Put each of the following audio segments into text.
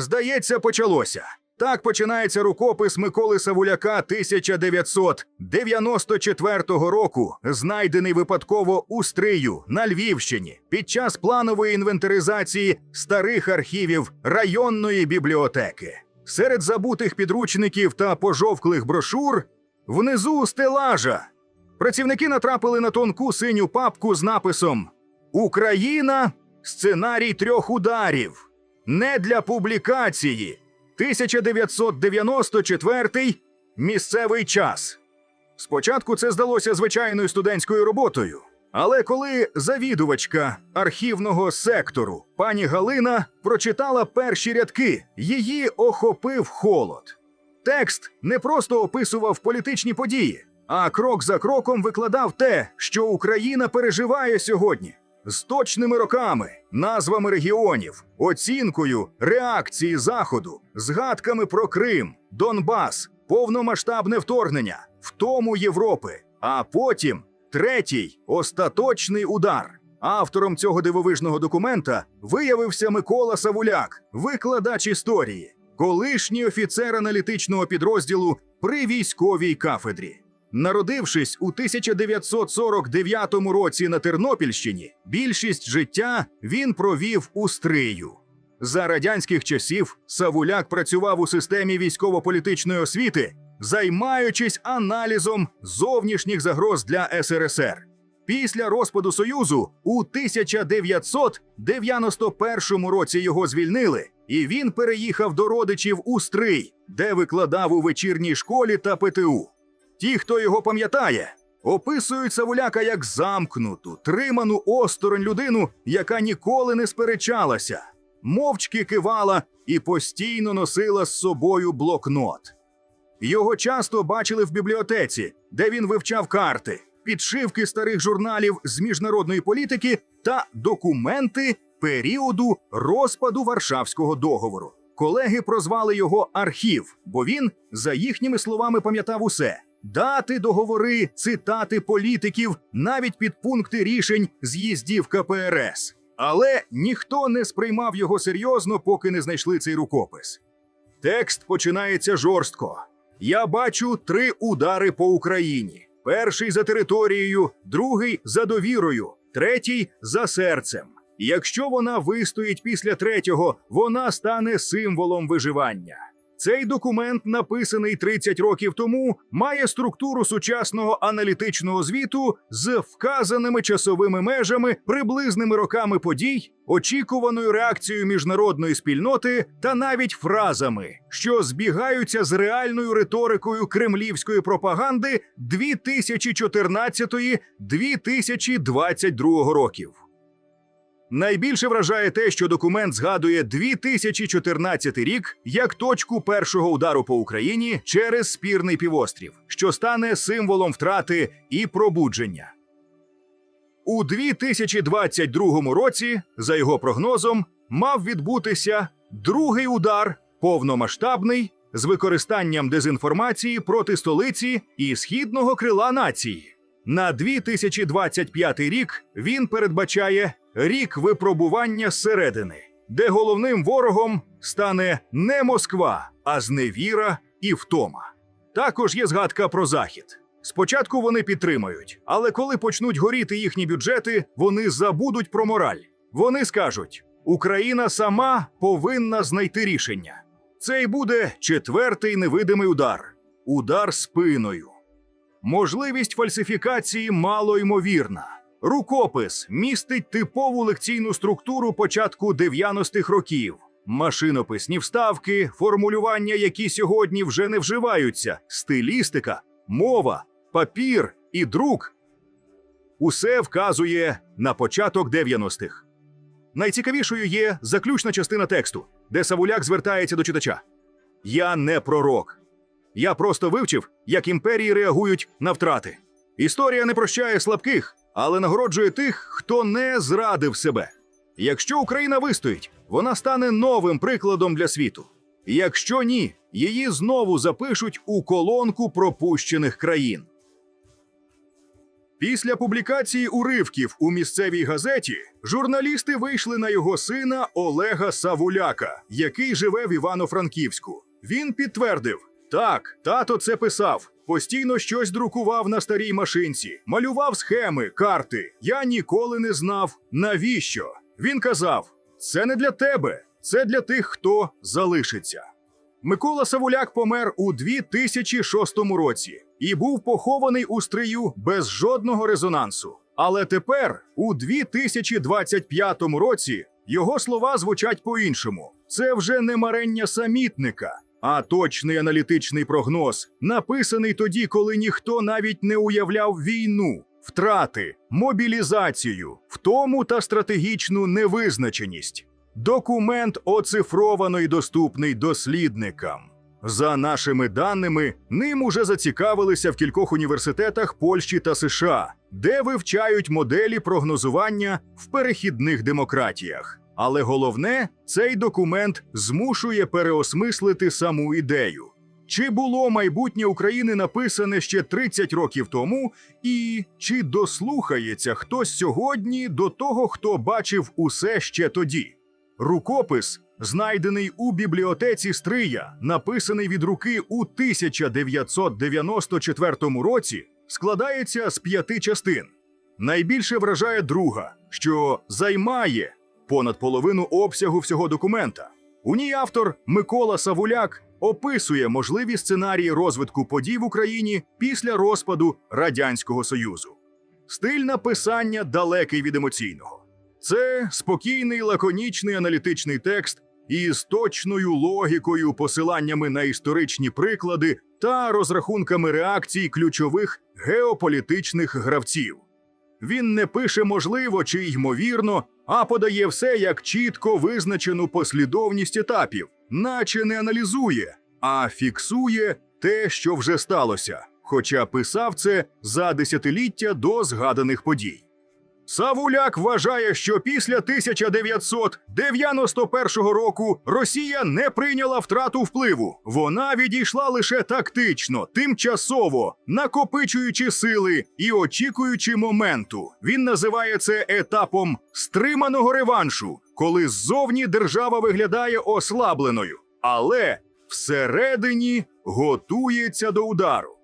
Здається, почалося. Так починається рукопис Миколи Савуляка 1994 року, знайдений випадково у Стрию на Львівщині під час планової інвентаризації старих архівів районної бібліотеки. Серед забутих підручників та пожовклих брошур внизу стелажа. Працівники натрапили на тонку синю папку з написом Україна сценарій трьох ударів. Не для публікації. 1994 місцевий час. Спочатку це здалося звичайною студентською роботою. Але коли завідувачка архівного сектору пані Галина прочитала перші рядки, її охопив холод. Текст не просто описував політичні події, а крок за кроком викладав те, що Україна переживає сьогодні. З точними роками, назвами регіонів, оцінкою реакції Заходу, згадками про Крим, Донбас, повномасштабне вторгнення, втому Європи, а потім третій остаточний удар. Автором цього дивовижного документа виявився Микола Савуляк, викладач історії, колишній офіцер аналітичного підрозділу при військовій кафедрі. Народившись у 1949 році на Тернопільщині, більшість життя він провів у стрию. За радянських часів Савуляк працював у системі військово-політичної освіти, займаючись аналізом зовнішніх загроз для СРСР. Після розпаду Союзу у 1991 році його звільнили, і він переїхав до родичів у Стрий, де викладав у вечірній школі та ПТУ. Ті, хто його пам'ятає, описують Савуляка як замкнуту, триману осторонь людину, яка ніколи не сперечалася, мовчки кивала і постійно носила з собою блокнот. Його часто бачили в бібліотеці, де він вивчав карти, підшивки старих журналів з міжнародної політики та документи періоду розпаду Варшавського договору. Колеги прозвали його архів, бо він, за їхніми словами, пам'ятав усе: дати, договори, цитати політиків, навіть підпункти рішень з'їздів КПРС. Але ніхто не сприймав його серйозно, поки не знайшли цей рукопис. Текст починається жорстко. Я бачу три удари по Україні: перший за територією, другий за довірою, третій за серцем. Якщо вона вистоїть після третього, вона стане символом виживання. Цей документ, написаний 30 років тому, має структуру сучасного аналітичного звіту з вказаними часовими межами, приблизними роками подій, очікуваною реакцією міжнародної спільноти та навіть фразами, що збігаються з реальною риторикою кремлівської пропаганди 2014-2022 років. Найбільше вражає те, що документ згадує 2014 рік як точку першого удару по Україні через спірний півострів, що стане символом втрати і пробудження. У 2022 році, за його прогнозом, мав відбутися другий удар повномасштабний з використанням дезінформації проти столиці і східного крила нації. На 2025 рік він передбачає рік випробування зсередини, де головним ворогом стане не Москва, а зневіра і втома. Також є згадка про захід. Спочатку вони підтримають, але коли почнуть горіти їхні бюджети, вони забудуть про мораль. Вони скажуть: Україна сама повинна знайти рішення. Це й буде четвертий невидимий удар удар спиною. Можливість фальсифікації мало ймовірна. Рукопис містить типову лекційну структуру початку 90-х років, машинописні вставки, формулювання, які сьогодні вже не вживаються, стилістика, мова, папір і друк. Усе вказує на початок 90-х. Найцікавішою є заключна частина тексту, де Савуляк звертається до читача: Я не пророк. Я просто вивчив, як імперії реагують на втрати. Історія не прощає слабких, але нагороджує тих, хто не зрадив себе. Якщо Україна вистоїть, вона стане новим прикладом для світу. Якщо ні, її знову запишуть у колонку пропущених країн. Після публікації уривків у місцевій газеті журналісти вийшли на його сина Олега Савуляка, який живе в Івано-Франківську. Він підтвердив: так, тато це писав. Постійно щось друкував на старій машинці, малював схеми, карти. Я ніколи не знав, навіщо. Він казав: це не для тебе, це для тих, хто залишиться. Микола Савуляк помер у 2006 році і був похований у стрию без жодного резонансу. Але тепер, у 2025 році, його слова звучать по-іншому. Це вже не марення самітника, а точний аналітичний прогноз, написаний тоді, коли ніхто навіть не уявляв війну, втрати, мобілізацію, втому та стратегічну невизначеність. Документ оцифровано і доступний дослідникам. За нашими даними, ним уже зацікавилися в кількох університетах Польщі та США, де вивчають моделі прогнозування в перехідних демократіях. Але головне, цей документ змушує переосмислити саму ідею. Чи було майбутнє України написане ще 30 років тому, і чи дослухається хтось сьогодні до того, хто бачив усе ще тоді? Рукопис, знайдений у бібліотеці Стрия, написаний від руки у 1994 році, складається з п'яти частин. Найбільше вражає друга, що займає понад половину обсягу всього документа. У ній автор Микола Савуляк описує можливі сценарії розвитку подій в Україні після розпаду Радянського Союзу. Стиль написання далекий від емоційного. Це спокійний, лаконічний аналітичний текст із точною логікою, посиланнями на історичні приклади та розрахунками реакцій ключових геополітичних гравців. Він не пише можливо чи ймовірно, а подає все як чітко визначену послідовність етапів, наче не аналізує, а фіксує те, що вже сталося, хоча писав це за десятиліття до згаданих подій. Савуляк вважає, що після 1991 року Росія не прийняла втрату впливу. Вона відійшла лише тактично, тимчасово, накопичуючи сили і очікуючи моменту. Він називає це етапом стриманого реваншу, коли ззовні держава виглядає ослабленою, але всередині готується до удару.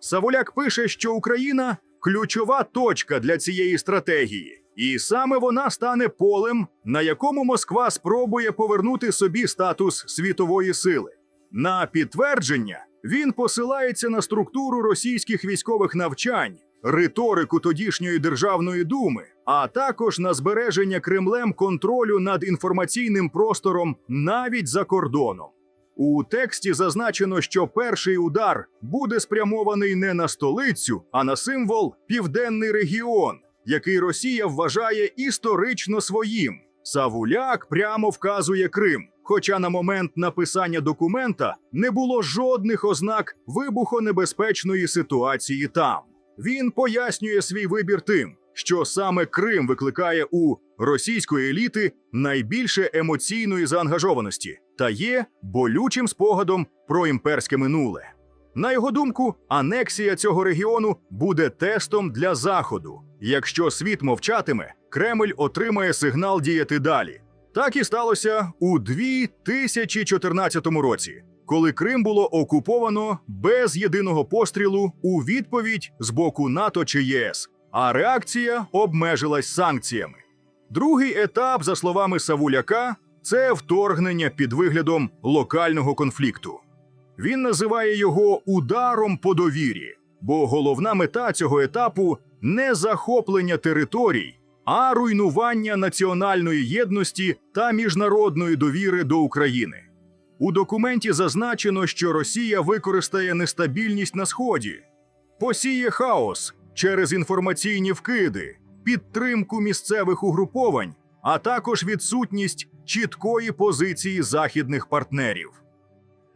Савуляк пише, що Україна ключова точка для цієї стратегії, і саме вона стане полем, на якому Москва спробує повернути собі статус світової сили. На підтвердження він посилається на структуру російських військових навчань, риторику тодішньої державної думи, а також на збереження Кремлем контролю над інформаційним простором навіть за кордоном. У тексті зазначено, що перший удар буде спрямований не на столицю, а на символ Південний регіон, який Росія вважає історично своїм. Савуляк прямо вказує Крим. Хоча на момент написання документа не було жодних ознак вибухонебезпечної ситуації там. Він пояснює свій вибір тим, що саме Крим викликає у російської еліти найбільше емоційної заангажованості та є болючим спогадом про імперське минуле. На його думку, анексія цього регіону буде тестом для Заходу. Якщо світ мовчатиме, Кремль отримає сигнал діяти далі. Так і сталося у 2014 році, коли Крим було окуповано без єдиного пострілу у відповідь з боку НАТО чи ЄС, а реакція обмежилась санкціями. Другий етап, за словами Савуляка, це вторгнення під виглядом локального конфлікту. Він називає його ударом по довірі, бо головна мета цього етапу не захоплення територій, а руйнування національної єдності та міжнародної довіри до України. У документі зазначено, що Росія використає нестабільність на сході, посіє хаос через інформаційні вкиди, підтримку місцевих угруповань, а також відсутність чіткої позиції західних партнерів.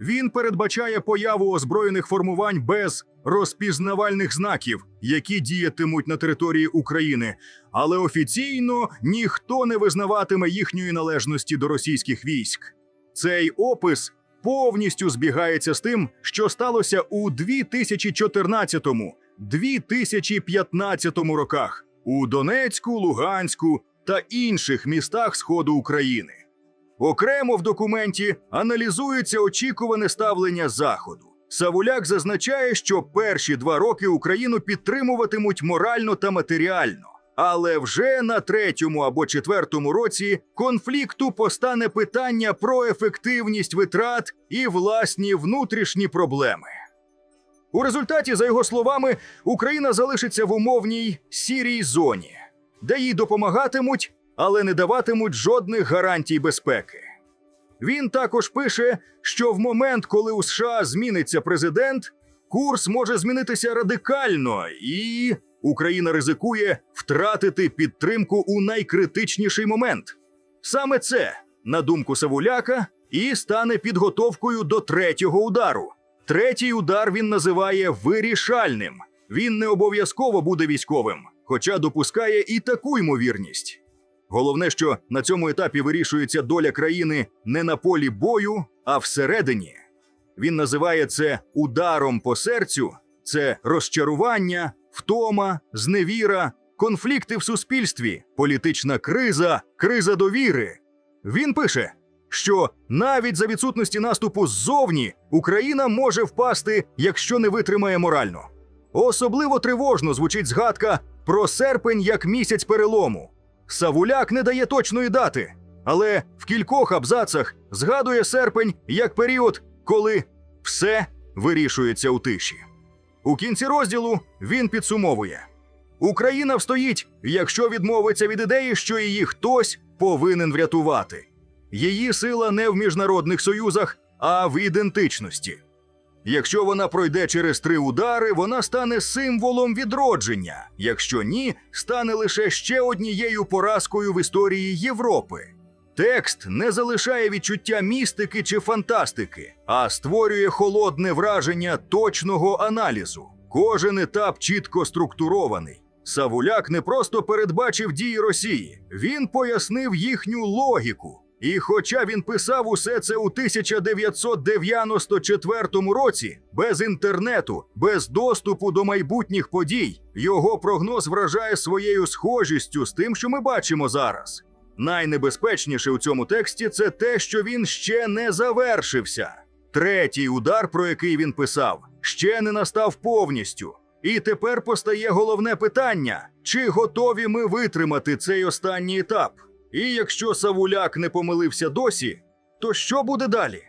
Він передбачає появу озброєних формувань без розпізнавальних знаків, які діятимуть на території України, але офіційно ніхто не визнаватиме їхньої належності до російських військ. Цей опис повністю збігається з тим, що сталося у 2014-му, 2015 роках у Донецьку, Луганську та інших містах Сходу України. Окремо в документі аналізується очікуване ставлення Заходу. Савуляк зазначає, що перші два роки Україну підтримуватимуть морально та матеріально. Але вже на третьому або четвертому році конфлікту постане питання про ефективність витрат і власні внутрішні проблеми. У результаті, за його словами, Україна залишиться в умовній сірій зоні, де їй допомагатимуть, але не даватимуть жодних гарантій безпеки. Він також пише, що в момент, коли у США зміниться президент, курс може змінитися радикально, і Україна ризикує втратити підтримку у найкритичніший момент. Саме це, на думку Савуляка, і стане підготовкою до третього удару. Третій удар він називає вирішальним. Він не обов'язково буде військовим, хоча допускає і таку ймовірність. Головне, що на цьому етапі вирішується доля країни не на полі бою, а всередині. Він називає це ударом по серцю, це розчарування, втома, зневіра, конфлікти в суспільстві, політична криза, криза довіри. Він пише, що навіть за відсутності наступу ззовні Україна може впасти, якщо не витримає морально. Особливо тривожно звучить згадка про серпень як місяць перелому. Савуляк не дає точної дати, але в кількох абзацах згадує серпень як період, коли все вирішується у тиші. У кінці розділу він підсумовує: Україна встоїть, якщо відмовиться від ідеї, що її хтось повинен врятувати. Її сила не в міжнародних союзах, а в ідентичності. Якщо вона пройде через три удари, вона стане символом відродження. Якщо ні, стане лише ще однією поразкою в історії Європи. Текст не залишає відчуття містики чи фантастики, а створює холодне враження точного аналізу. Кожен етап чітко структурований. Савуляк не просто передбачив дії Росії, він пояснив їхню логіку. І хоча він писав усе це у 1994 році, без інтернету, без доступу до майбутніх подій, його прогноз вражає своєю схожістю з тим, що ми бачимо зараз. Найнебезпечніше у цьому тексті це те, що він ще не завершився. Третій удар, про який він писав, ще не настав повністю. І тепер постає головне питання: чи готові ми витримати цей останній етап? І якщо Савуляк не помилився досі, то що буде далі?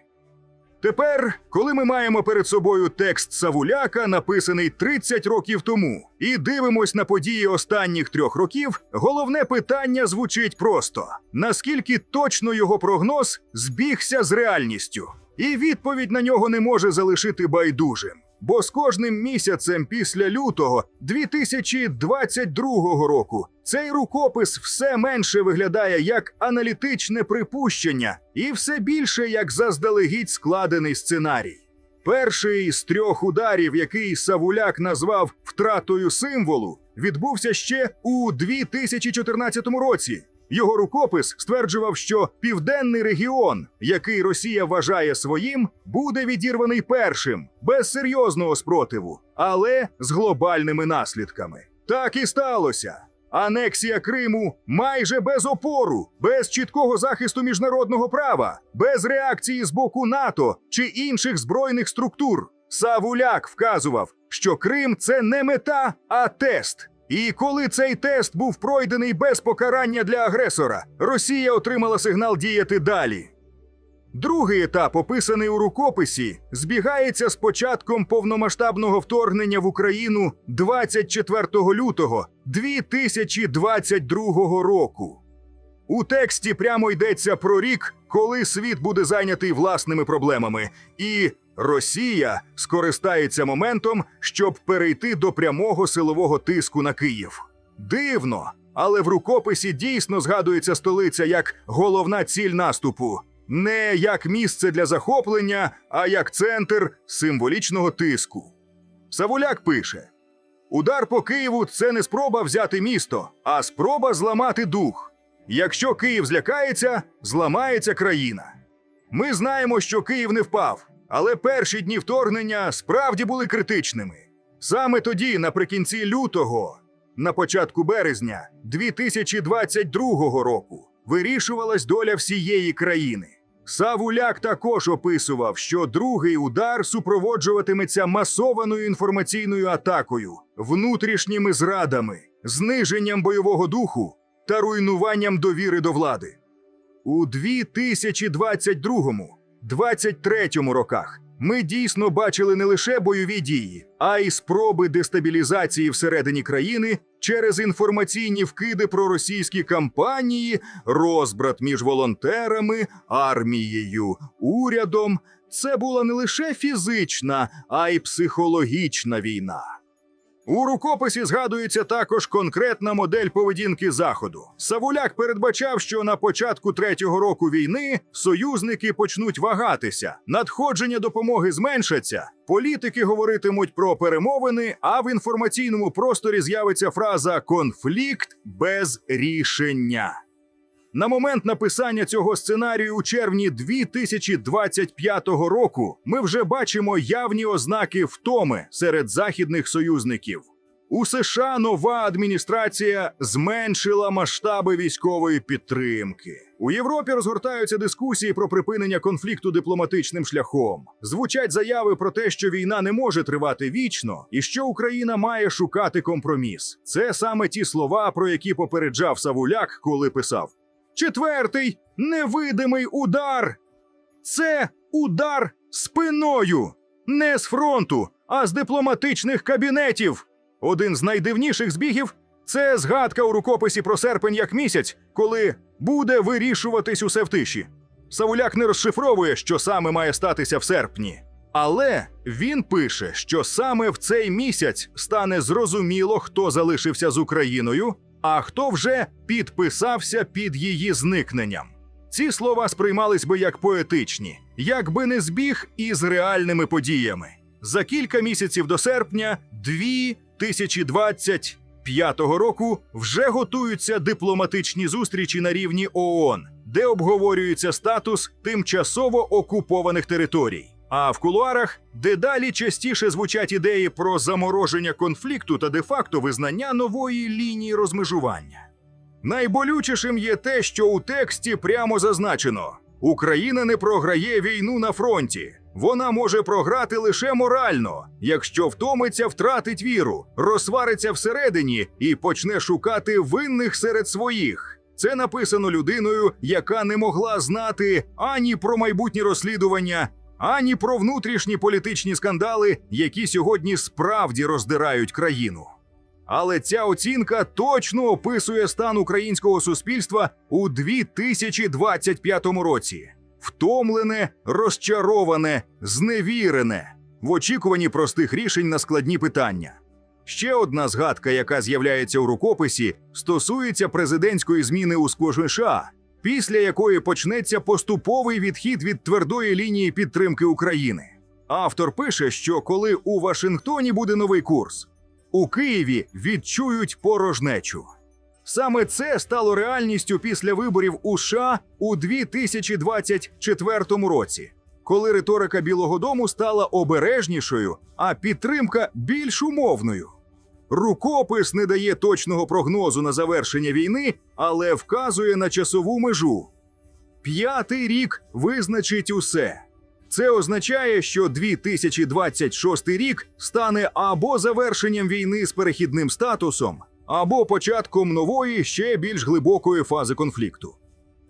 Тепер, коли ми маємо перед собою текст Савуляка, написаний 30 років тому, і дивимось на події останніх трьох років, головне питання звучить просто: наскільки точно його прогноз збігся з реальністю? І відповідь на нього не може залишити байдужим. Бо з кожним місяцем після лютого 2022 року цей рукопис все менше виглядає як аналітичне припущення і все більше як заздалегідь складений сценарій. Перший з трьох ударів, який Савуляк назвав втратою символу, відбувся ще у 2014 році. Його рукопис стверджував, що південний регіон, який Росія вважає своїм, буде відірваний першим, без серйозного спротиву, але з глобальними наслідками. Так і сталося. Анексія Криму майже без опору, без чіткого захисту міжнародного права, без реакції з боку НАТО чи інших збройних структур. Савуляк вказував, що Крим це не мета, а тест. І коли цей тест був пройдений без покарання для агресора, Росія отримала сигнал діяти далі. Другий етап, описаний у рукописі, збігається з початком повномасштабного вторгнення в Україну 24 лютого 2022 року. У тексті прямо йдеться про рік, коли світ буде зайнятий власними проблемами, і Росія скористається моментом, щоб перейти до прямого силового тиску на Київ. Дивно, але в рукописі дійсно згадується столиця як головна ціль наступу, не як місце для захоплення, а як центр символічного тиску. Савуляк пише: Удар по Києву це не спроба взяти місто, а спроба зламати дух. Якщо Київ злякається, зламається країна. Ми знаємо, що Київ не впав, але перші дні вторгнення справді були критичними. Саме тоді, наприкінці лютого, на початку березня 2022 року, вирішувалась доля всієї країни. Савуляк також описував, що другий удар супроводжуватиметься масованою інформаційною атакою, внутрішніми зрадами, зниженням бойового духу та руйнуванням довіри до влади. У 2022-2023 роках ми дійсно бачили не лише бойові дії, а й спроби дестабілізації всередині країни через інформаційні вкиди про російські кампанії, розбрат між волонтерами, армією, урядом. Це була не лише фізична, а й психологічна війна. У рукописі згадується також конкретна модель поведінки Заходу. Савуляк передбачав, що на початку третього року війни союзники почнуть вагатися, надходження допомоги зменшаться, політики говоритимуть про перемовини, а в інформаційному просторі з'явиться фраза конфлікт без рішення. На момент написання цього сценарію у червні 2025 року ми вже бачимо явні ознаки втоми серед західних союзників. У США нова адміністрація зменшила масштаби військової підтримки. У Європі розгортаються дискусії про припинення конфлікту дипломатичним шляхом. Звучать заяви про те, що війна не може тривати вічно, і що Україна має шукати компроміс. Це саме ті слова, про які попереджав Савуляк, коли писав. Четвертий невидимий удар. Це удар спиною, не з фронту, а з дипломатичних кабінетів. Один з найдивніших збігів це згадка у рукописі про серпень як місяць, коли буде вирішуватись усе в тиші. Савуляк не розшифровує, що саме має статися в серпні. Але він пише, що саме в цей місяць стане зрозуміло, хто залишився з Україною, а хто вже підписався під її зникненням. Ці слова сприймались би як поетичні, якби не збіг із реальними подіями. За кілька місяців до серпня 2025 року вже готуються дипломатичні зустрічі на рівні ООН, де обговорюється статус тимчасово окупованих територій. А в кулуарах дедалі частіше звучать ідеї про замороження конфлікту та де-факто визнання нової лінії розмежування. Найболючішим є те, що у тексті прямо зазначено: Україна не програє війну на фронті. Вона може програти лише морально, якщо втомиться, втратить віру, розсвариться всередині і почне шукати винних серед своїх. Це написано людиною, яка не могла знати ані про майбутні розслідування, ані про внутрішні політичні скандали, які сьогодні справді роздирають країну. Але ця оцінка точно описує стан українського суспільства у 2025 році. Втомлене, розчароване, зневірене, в очікуванні простих рішень на складні питання. Ще одна згадка, яка з'являється у рукописі, стосується президентської зміни у США, після якої почнеться поступовий відхід від твердої лінії підтримки України. Автор пише, що коли у Вашингтоні буде новий курс, у Києві відчують порожнечу. Саме це стало реальністю після виборів у США у 2024 році, коли риторика Білого Дому стала обережнішою, а підтримка більш умовною. Рукопис не дає точного прогнозу на завершення війни, але вказує на часову межу. П'ятий рік визначить усе. Це означає, що 2026 рік стане або завершенням війни з перехідним статусом, або початком нової, ще більш глибокої фази конфлікту.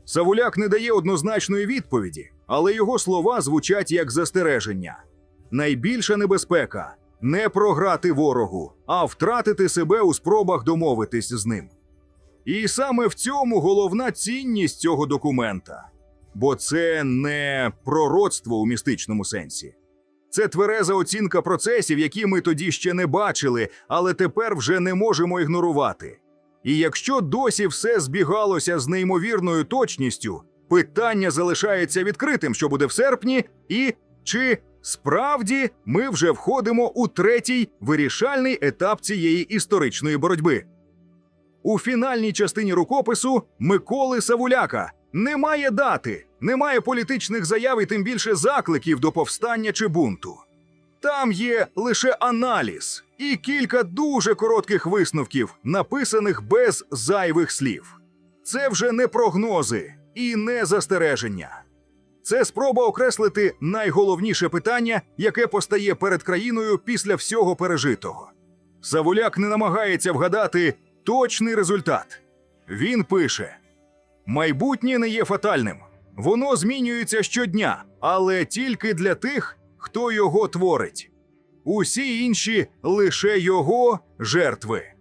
Савуляк не дає однозначної відповіді, але його слова звучать як застереження. Найбільша небезпека не програти ворогу, а втратити себе у спробах домовитись з ним. І саме в цьому головна цінність цього документа. Бо це не пророцтво у містичному сенсі. Це твереза оцінка процесів, які ми тоді ще не бачили, але тепер вже не можемо ігнорувати. І якщо досі все збігалося з неймовірною точністю, питання залишається відкритим, що буде в серпні, і чи справді ми вже входимо у третій вирішальний етап цієї історичної боротьби. У фінальній частині рукопису Миколи Савуляка немає дати, немає політичних заяв і тим більше закликів до повстання чи бунту. Там є лише аналіз і кілька дуже коротких висновків, написаних без зайвих слів. Це вже не прогнози і не застереження. Це спроба окреслити найголовніше питання, яке постає перед країною після всього пережитого. Савуляк не намагається вгадати точний результат. Він пише: майбутнє не є фатальним. Воно змінюється щодня, але тільки для тих, хто його творить. Усі інші лише його жертви.